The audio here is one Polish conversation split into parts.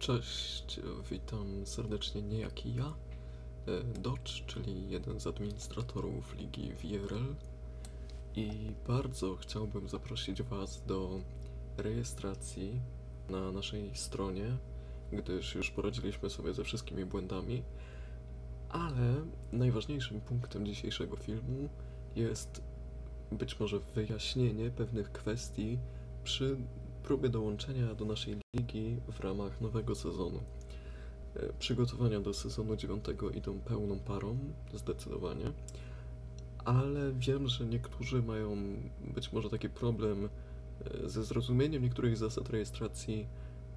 Cześć, witam serdecznie niejaki ja, e, Dodge, czyli jeden z administratorów ligi VRL i bardzo chciałbym zaprosić Was do rejestracji na naszej stronie, gdyż już poradziliśmy sobie ze wszystkimi błędami, ale najważniejszym punktem dzisiejszego filmu jest być może wyjaśnienie pewnych kwestii przy próbie dołączenia do naszej ligi w ramach nowego sezonu. E, Przygotowania do sezonu 9 idą pełną parą, zdecydowanie, ale wiem, że niektórzy mają być może taki problem e, ze zrozumieniem niektórych zasad rejestracji,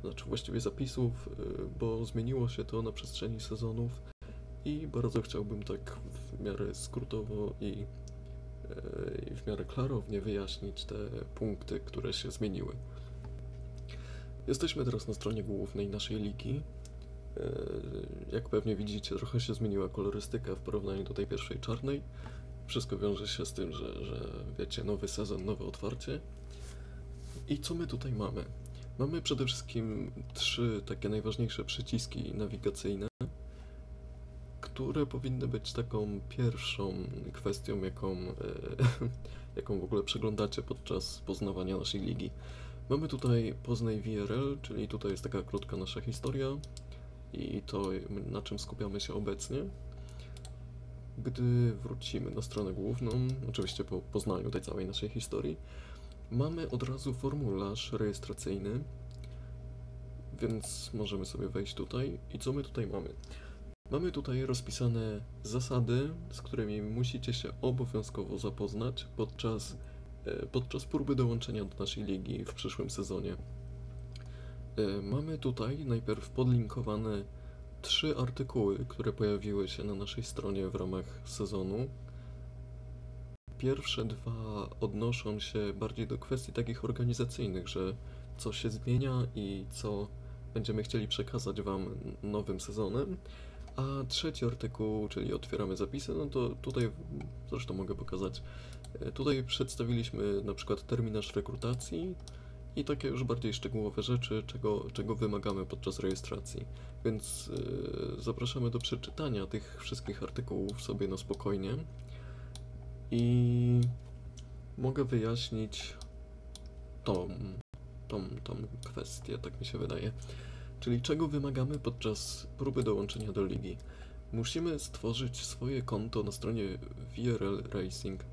znaczy właściwie zapisów, e, bo zmieniło się to na przestrzeni sezonów i bardzo chciałbym tak w miarę skrótowo i w miarę klarownie wyjaśnić te punkty, które się zmieniły. Jesteśmy teraz na stronie głównej naszej ligi. E, Jak pewnie widzicie, trochę się zmieniła kolorystyka w porównaniu do tej pierwszej czarnej. Wszystko wiąże się z tym, że, że wiecie, nowy sezon, nowe otwarcie. I co my tutaj mamy? Mamy przede wszystkim trzy takie najważniejsze przyciski nawigacyjne, które powinny być taką pierwszą kwestią, jaką, e, jaką w ogóle przeglądacie podczas poznawania naszej ligi. Mamy tutaj Poznaj VRL, czyli tutaj jest taka krótka nasza historia i to, na czym skupiamy się obecnie. Gdy wrócimy na stronę główną, oczywiście po poznaniu tej całej naszej historii, mamy od razu formularz rejestracyjny, więc możemy sobie wejść tutaj. I co my tutaj mamy? Mamy tutaj rozpisane zasady, z którymi musicie się obowiązkowo zapoznać podczas podczas próby dołączenia do naszej ligi w przyszłym sezonie. E, Mamy tutaj najpierw podlinkowane trzy artykuły, które pojawiły się na naszej stronie w ramach sezonu. Pierwsze dwa odnoszą się bardziej do kwestii takich organizacyjnych, że co się zmienia i co będziemy chcieli przekazać Wam nowym sezonem. A trzeci artykuł, czyli otwieramy zapisy, no to tutaj zresztą mogę pokazać. Tutaj przedstawiliśmy na przykład terminarz rekrutacji i takie już bardziej szczegółowe rzeczy, czego, czego wymagamy podczas rejestracji. Więc e, zapraszamy do przeczytania tych wszystkich artykułów sobie na spokojnie. I mogę wyjaśnić tą, tą, tą kwestię, tak mi się wydaje. Czyli czego wymagamy podczas próby dołączenia do ligi? Musimy stworzyć swoje konto na stronie vrlracing.pl. Aby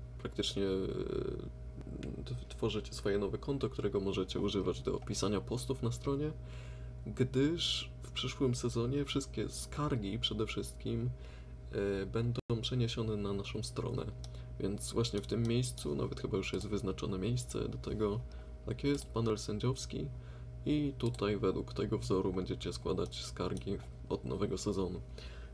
praktycznie e, tworzycie swoje nowe konto, którego możecie używać do pisania postów na stronie, gdyż w przyszłym sezonie wszystkie skargi przede wszystkim e, będą przeniesione na naszą stronę. Więc właśnie w tym miejscu, nawet chyba już jest wyznaczone miejsce do tego, tak jest, panel sędziowski. I tutaj według tego wzoru będziecie składać skargi od nowego sezonu.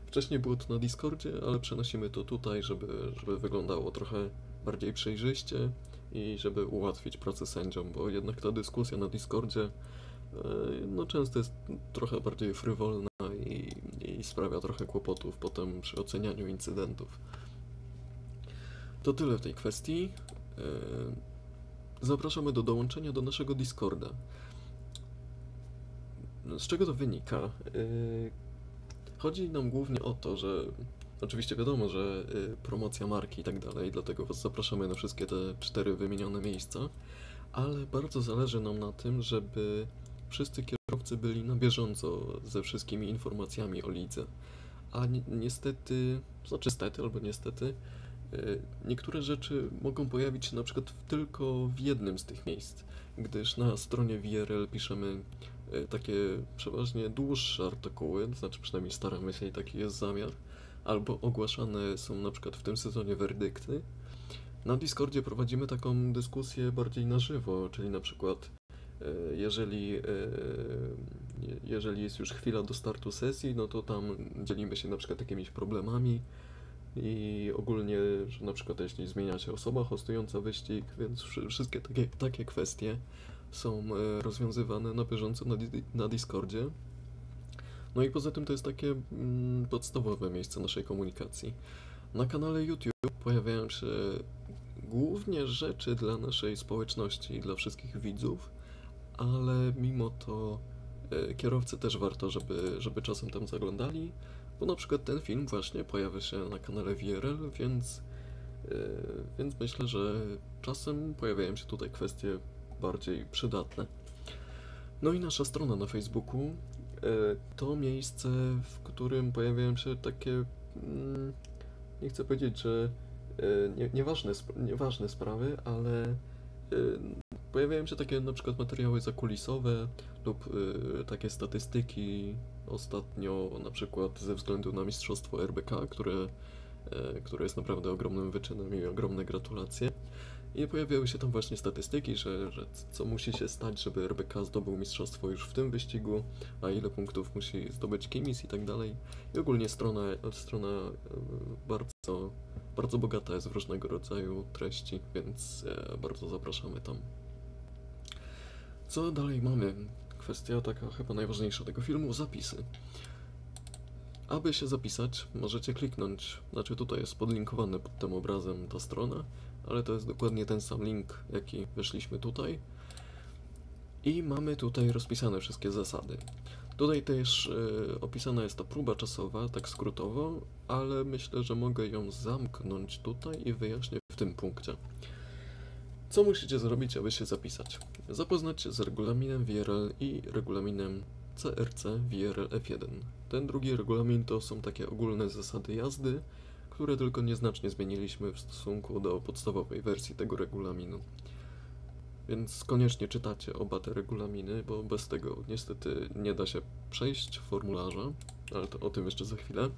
Wcześniej było to na Discordzie, ale przenosimy to tutaj, żeby, żeby wyglądało trochę bardziej przejrzyście i żeby ułatwić pracę sędziom, bo jednak ta dyskusja na Discordzie e, no, często jest trochę bardziej frywolna i, i sprawia trochę kłopotów potem przy ocenianiu incydentów. To tyle w tej kwestii. E, Zapraszamy do dołączenia do naszego Discorda. Z czego to wynika? Yy, Chodzi nam głównie o to, że oczywiście wiadomo, że yy, promocja marki i tak dalej, dlatego Was zapraszamy na wszystkie te cztery wymienione miejsca, ale bardzo zależy nam na tym, żeby wszyscy kierowcy byli na bieżąco ze wszystkimi informacjami o lidze. A ni niestety, znaczy stety albo niestety, yy, niektóre rzeczy mogą pojawić się na przykład w, tylko w jednym z tych miejsc, gdyż na stronie VRL piszemy e, takie przeważnie dłuższe artykuły, to znaczy przynajmniej staramy się i taki jest zamiar, albo ogłaszane są na przykład w tym sezonie werdykty. Na Discordzie prowadzimy taką dyskusję bardziej na żywo, czyli na przykład e, jeżeli e, je- jeżeli jest już chwila do startu sesji, no to tam dzielimy się na przykład jakimiś problemami i ogólnie, że na przykład jeśli zmienia się osoba hostująca wyścig, więc wszy- wszystkie takie, takie kwestie są e, rozwiązywane na bieżąco na, na Discordzie. No i poza tym to jest takie mm, podstawowe miejsce naszej komunikacji. Na kanale YouTube pojawiają się głównie rzeczy dla naszej społeczności dla wszystkich widzów, ale mimo to e, kierowcy też warto, żeby, żeby czasem tam zaglądali, bo na przykład ten film właśnie pojawia się na kanale VRL, więc, e, więc myślę, że czasem pojawiają się tutaj kwestie bardziej przydatne. No i nasza strona na Facebooku to miejsce, w którym pojawiają się takie, mm, nie chcę powiedzieć, że e, nie, nieważne, nieważne sprawy, ale e, pojawiają się takie na przykład materiały zakulisowe lub e, takie statystyki ostatnio na przykład ze względu na mistrzostwo RBK, które, e, które jest naprawdę ogromnym wyczynem i ogromne gratulacje. I pojawiały się tam właśnie statystyki, że, że co musi się stać, żeby RBK zdobył mistrzostwo już w tym wyścigu, a ile punktów musi zdobyć Kimis i tak dalej. I ogólnie strona, strona e, bardzo, bardzo bogata jest w różnego rodzaju treści, więc e, bardzo zapraszamy tam. Co dalej mamy? Kwestia taka chyba najważniejsza tego filmu, zapisy. Aby się zapisać, możecie kliknąć, znaczy tutaj jest podlinkowane pod tym obrazem ta strona, ale to jest dokładnie ten sam link, jaki weszliśmy tutaj. I mamy tutaj rozpisane wszystkie zasady. Tutaj też e, opisana jest ta próba czasowa, tak skrótowo, ale myślę, że mogę ją zamknąć tutaj i wyjaśnię w tym punkcie. Co musicie zrobić, aby się zapisać? Zapoznać się z regulaminem VRL i regulaminem CRC VRL F1. Ten drugi regulamin to są takie ogólne zasady jazdy, które tylko nieznacznie zmieniliśmy w stosunku do podstawowej wersji tego regulaminu. Więc koniecznie czytacie oba te regulaminy, bo bez tego niestety nie da się przejść formularza, ale to o tym jeszcze za chwilę.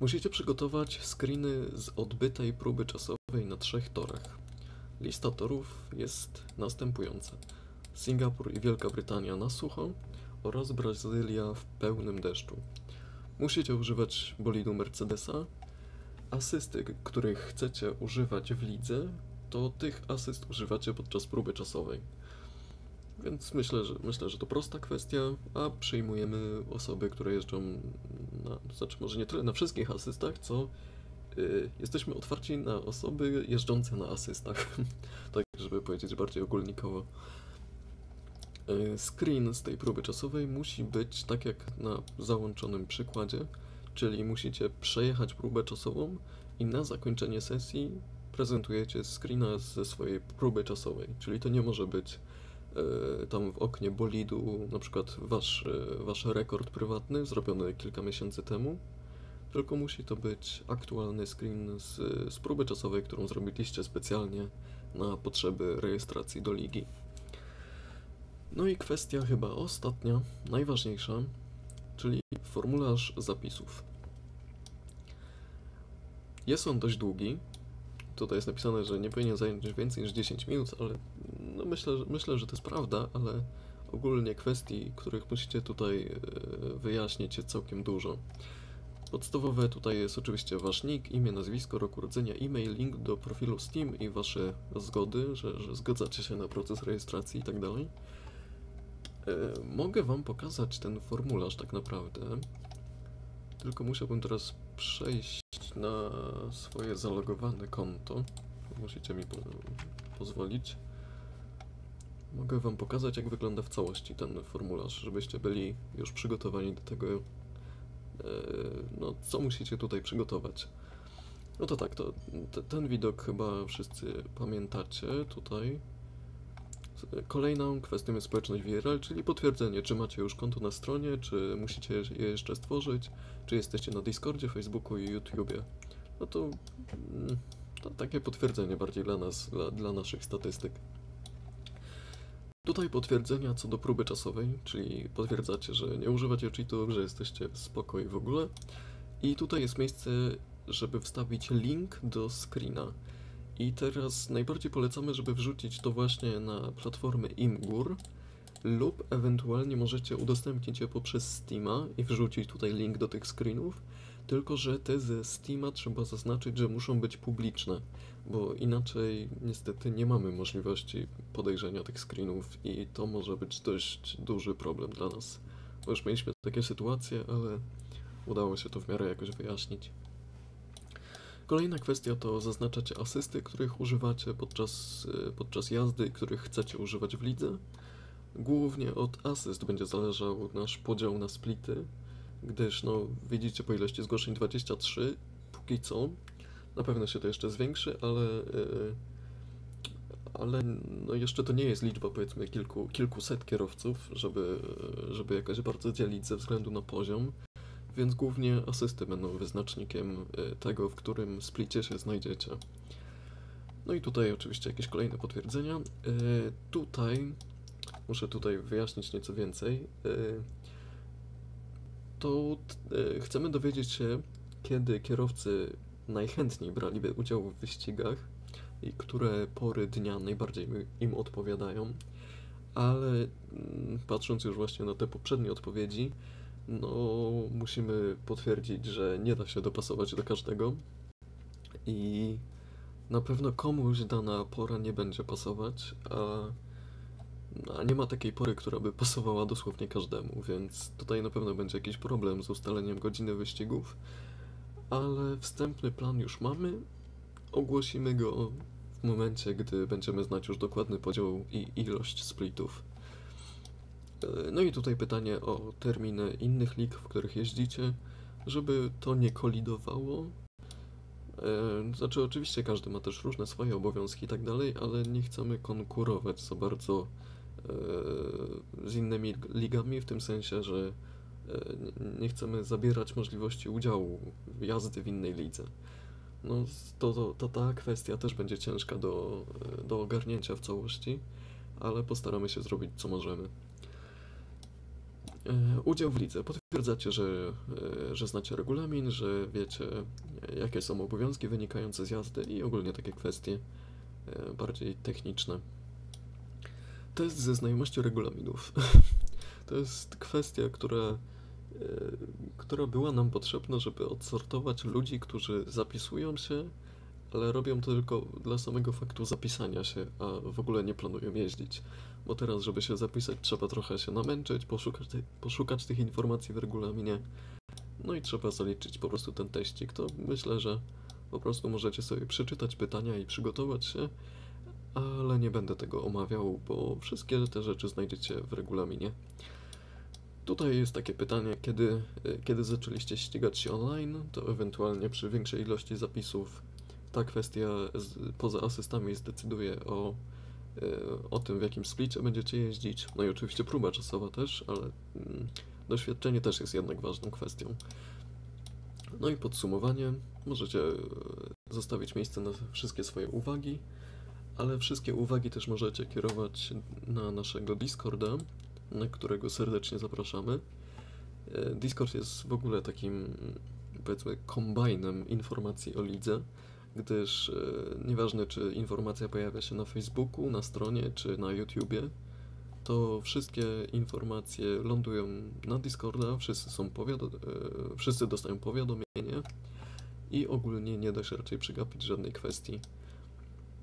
Musicie przygotować screeny z odbytej próby czasowej na trzech torach. Lista torów jest następująca: Singapur i Wielka Brytania na sucho oraz Brazylia w pełnym deszczu. Musicie używać bolidu Mercedesa. Asysty, których chcecie używać w lidze, to tych asyst używacie podczas próby czasowej. Więc myślę, że myślę, że to prosta kwestia, a przyjmujemy osoby, które jeżdżą na, znaczy może nie tyle na wszystkich asystach, co y, jesteśmy otwarci na osoby jeżdżące na asystach. tak, żeby powiedzieć bardziej ogólnikowo. Y, Screen z tej próby czasowej musi być tak jak na załączonym przykładzie, czyli musicie przejechać próbę czasową i na zakończenie sesji prezentujecie screena ze swojej próby czasowej, czyli to nie może być e, tam w oknie bolidu na przykład wasz, e, wasz rekord prywatny zrobiony kilka miesięcy temu, tylko musi to być aktualny screen z, z próby czasowej, którą zrobiliście specjalnie na potrzeby rejestracji do ligi. No i kwestia chyba ostatnia, najważniejsza, czyli formularz zapisów. Jest on dość długi. Tutaj jest napisane, że nie powinien zająć więcej niż 10 minut, ale no myślę, że, myślę, że to jest prawda, ale ogólnie kwestii, których musicie tutaj e, wyjaśnić jest całkiem dużo. Podstawowe tutaj jest oczywiście wasz nick, imię, nazwisko, rok urodzenia, e-mail, link do profilu Steam i wasze zgody, że, że zgadzacie się na proces rejestracji i tak dalej. E, Mogę wam pokazać ten formularz tak naprawdę, tylko musiałbym teraz przejść na swoje zalogowane konto. Musicie mi po pozwolić. Mogę wam pokazać, jak wygląda w całości ten formularz, żebyście byli już przygotowani do tego, e, no, co musicie tutaj przygotować. No to tak, to te, ten widok chyba wszyscy pamiętacie tutaj. Kolejną kwestią jest społeczność VRL, czyli potwierdzenie, czy macie już konto na stronie, czy musicie je jeszcze stworzyć, czy jesteście na Discordzie, Facebooku i YouTubie. No to, mm, to takie potwierdzenie bardziej dla nas, dla, dla naszych statystyk. Tutaj potwierdzenia co do próby czasowej, czyli potwierdzacie, że nie używacie cheatów, że jesteście spokoi w ogóle. I tutaj jest miejsce, żeby wstawić link do screena. I teraz najbardziej polecamy, żeby wrzucić to właśnie na platformę Imgur, lub ewentualnie możecie udostępnić je poprzez Steama i wrzucić tutaj link do tych screenów, tylko że te ze Steama trzeba zaznaczyć, że muszą być publiczne, bo inaczej niestety nie mamy możliwości podejrzenia tych screenów i to może być dość duży problem dla nas. Bo już mieliśmy takie sytuacje, ale udało się to w miarę jakoś wyjaśnić. Kolejna kwestia to zaznaczacie asysty, których używacie podczas, y, podczas jazdy których chcecie używać w lidze. Głównie od asyst będzie zależał nasz podział na splity, gdyż no widzicie po ilości zgłoszeń 23 póki co. Na pewno się to jeszcze zwiększy, ale yy, ale no jeszcze to nie jest liczba powiedzmy kilku, kilkuset kierowców, żeby, żeby jakoś bardzo dzielić ze względu na poziom więc głównie asysty będą wyznacznikiem y, tego, w którym splicie się znajdziecie. No i tutaj oczywiście jakieś kolejne potwierdzenia. Y, tutaj muszę tutaj wyjaśnić nieco więcej. Y, to chcemy dowiedzieć się, kiedy kierowcy najchętniej braliby udział w wyścigach i które pory dnia najbardziej im odpowiadają, ale mm, patrząc już właśnie na te poprzednie odpowiedzi, no musimy potwierdzić, że nie da się dopasować do każdego i na pewno komuś dana pora nie będzie pasować, a, a nie ma takiej pory, która by pasowała dosłownie każdemu, więc tutaj na pewno będzie jakiś problem z ustaleniem godziny wyścigów, ale wstępny plan już mamy. Ogłosimy go w momencie, gdy będziemy znać już dokładny podział i ilość splitów. E, no i tutaj pytanie o terminy innych lig, w których jeździcie, żeby to nie kolidowało. E, znaczy, oczywiście każdy ma też różne swoje obowiązki i tak dalej, ale nie chcemy konkurować za bardzo e, z innymi ligami, w tym sensie, że nie chcemy zabierać możliwości udziału jazdy w innej lidze. No, to, to, to ta kwestia też będzie ciężka do, do ogarnięcia w całości, ale postaramy się zrobić co możemy. E, udział w lidze. Potwierdzacie, że, e, że znacie regulamin, że wiecie, jakie są obowiązki wynikające z jazdy i ogólnie takie kwestie e, bardziej techniczne. Test ze znajomości regulaminów. To jest kwestia, która, która była nam potrzebna, żeby odsortować ludzi, którzy zapisują się, ale robią to tylko dla samego faktu zapisania się, a w ogóle nie planują jeździć bo teraz, żeby się zapisać, trzeba trochę się namęczyć, poszukać, poszukać tych informacji w regulaminie. No i trzeba zaliczyć po prostu ten teścik. To myślę, że po prostu możecie sobie przeczytać pytania i przygotować się, ale nie będę tego omawiał, bo wszystkie te rzeczy znajdziecie w regulaminie. Tutaj jest takie pytanie, kiedy, kiedy zaczęliście ścigać się online, to ewentualnie przy większej ilości zapisów ta kwestia z, poza asystami zdecyduje o E, o tym, w jakim splicie będziecie jeździć. No i oczywiście próba czasowa też, ale mm, doświadczenie też jest jednak ważną kwestią. No i podsumowanie. Możecie e, zostawić miejsce na wszystkie swoje uwagi, ale wszystkie uwagi też możecie kierować na naszego Discorda, na którego serdecznie zapraszamy. E, Discord jest w ogóle takim, powiedzmy, kombajnem informacji o lidze gdyż e, nieważne czy informacja pojawia się na Facebooku, na stronie czy na YouTubie, to wszystkie informacje lądują na Discorda, wszyscy są e, wszyscy dostają powiadomienie i ogólnie nie da się raczej przegapić żadnej kwestii.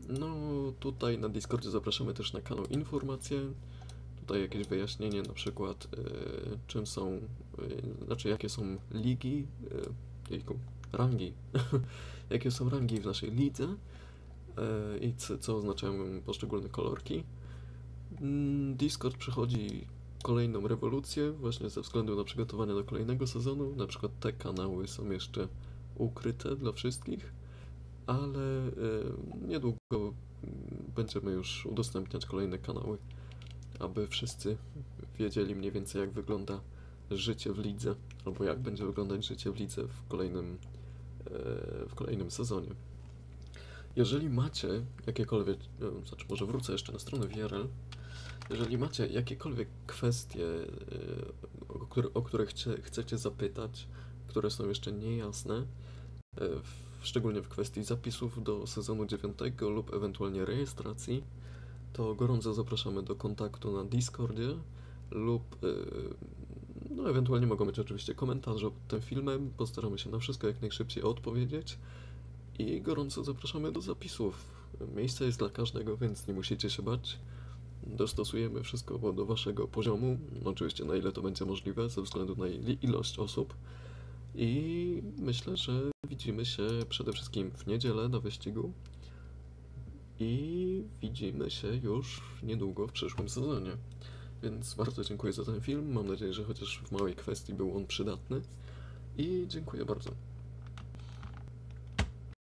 No tutaj na Discordzie zapraszamy też na kanał informacje, tutaj jakieś wyjaśnienie na przykład e, czym są, e, znaczy jakie są ligi, e, jejku, rangi jakie są rangi w naszej lidze e, i co, co oznaczają poszczególne kolorki. Mm, Discord przechodzi kolejną rewolucję właśnie ze względu na przygotowanie do kolejnego sezonu. Na przykład te kanały są jeszcze ukryte dla wszystkich, ale e, niedługo będziemy już udostępniać kolejne kanały, aby wszyscy wiedzieli mniej więcej jak wygląda życie w lidze, albo jak będzie wyglądać życie w lidze w kolejnym w kolejnym sezonie. Jeżeli macie jakiekolwiek, e, znaczy może wrócę jeszcze na stronę VRL, jeżeli macie jakiekolwiek kwestie, e, o które, o które chcie, chcecie zapytać, które są jeszcze niejasne, w, szczególnie w kwestii zapisów do sezonu 9 lub ewentualnie rejestracji, to gorąco zapraszamy do kontaktu na Discordzie lub y, no ewentualnie mogą być oczywiście komentarze pod tym filmem. Postaramy się na wszystko jak najszybciej odpowiedzieć i gorąco zapraszamy do zapisów. Miejsce jest dla każdego, więc nie musicie się bać. Dostosujemy wszystko do waszego poziomu, oczywiście na ile to będzie możliwe, ze względu na ilość osób. I myślę, że widzimy się przede wszystkim w niedzielę na wyścigu. I widzimy się już niedługo w przyszłym sezonie. Więc bardzo dziękuję za ten film. Mam nadzieję, że chociaż w małej kwestii był on przydatny. I dziękuję bardzo.